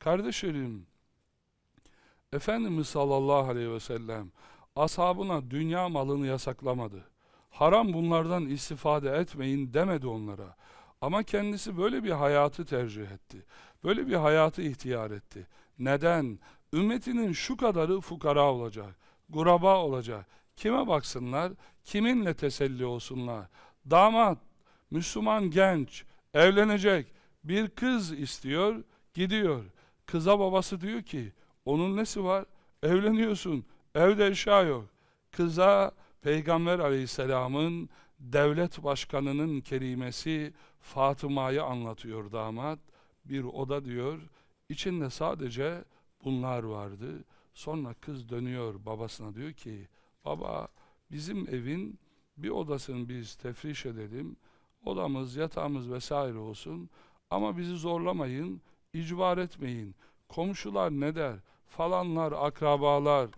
Kardeşlerim, Efendimiz sallallahu aleyhi ve sellem ashabına dünya malını yasaklamadı. Haram bunlardan istifade etmeyin demedi onlara. Ama kendisi böyle bir hayatı tercih etti. Böyle bir hayatı ihtiyar etti. Neden? Ümmetinin şu kadarı fukara olacak, guraba olacak. Kime baksınlar, kiminle teselli olsunlar. Damat, Müslüman genç, evlenecek bir kız istiyor, gidiyor. Kıza babası diyor ki, onun nesi var? Evleniyorsun, evde eşya yok. Kıza Peygamber aleyhisselamın devlet başkanının kerimesi Fatıma'yı anlatıyor damat. Bir oda diyor, içinde sadece bunlar vardı. Sonra kız dönüyor babasına diyor ki, baba bizim evin bir odasını biz tefriş edelim, odamız, yatağımız vesaire olsun ama bizi zorlamayın, icbar etmeyin. Komşular ne der? Falanlar, akrabalar,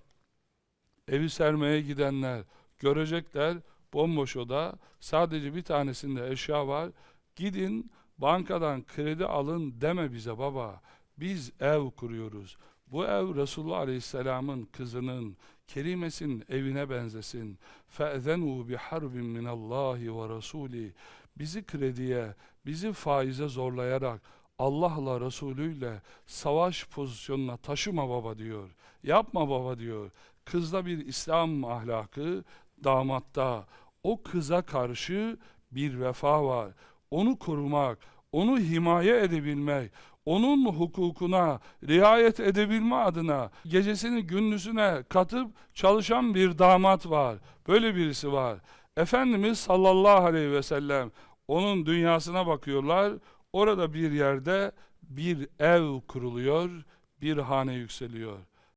evi sermeye gidenler görecekler bomboş oda, sadece bir tanesinde eşya var. Gidin bankadan kredi alın deme bize baba. Biz ev kuruyoruz. Bu ev Resulullah Aleyhisselam'ın kızının, kerimesinin evine benzesin. فَاَذَنُوا بِحَرْبٍ مِنَ اللّٰهِ وَرَسُولِهِ Bizi krediye, bizi faize zorlayarak Allah'la Resulüyle savaş pozisyonuna taşıma baba diyor. Yapma baba diyor. Kızda bir İslam ahlakı, damatta o kıza karşı bir vefa var. Onu korumak, onu himaye edebilmek, onun hukukuna riayet edebilme adına gecesini gündüzüne katıp çalışan bir damat var. Böyle birisi var. Efendimiz sallallahu aleyhi ve sellem onun dünyasına bakıyorlar. Orada bir yerde bir ev kuruluyor, bir hane yükseliyor.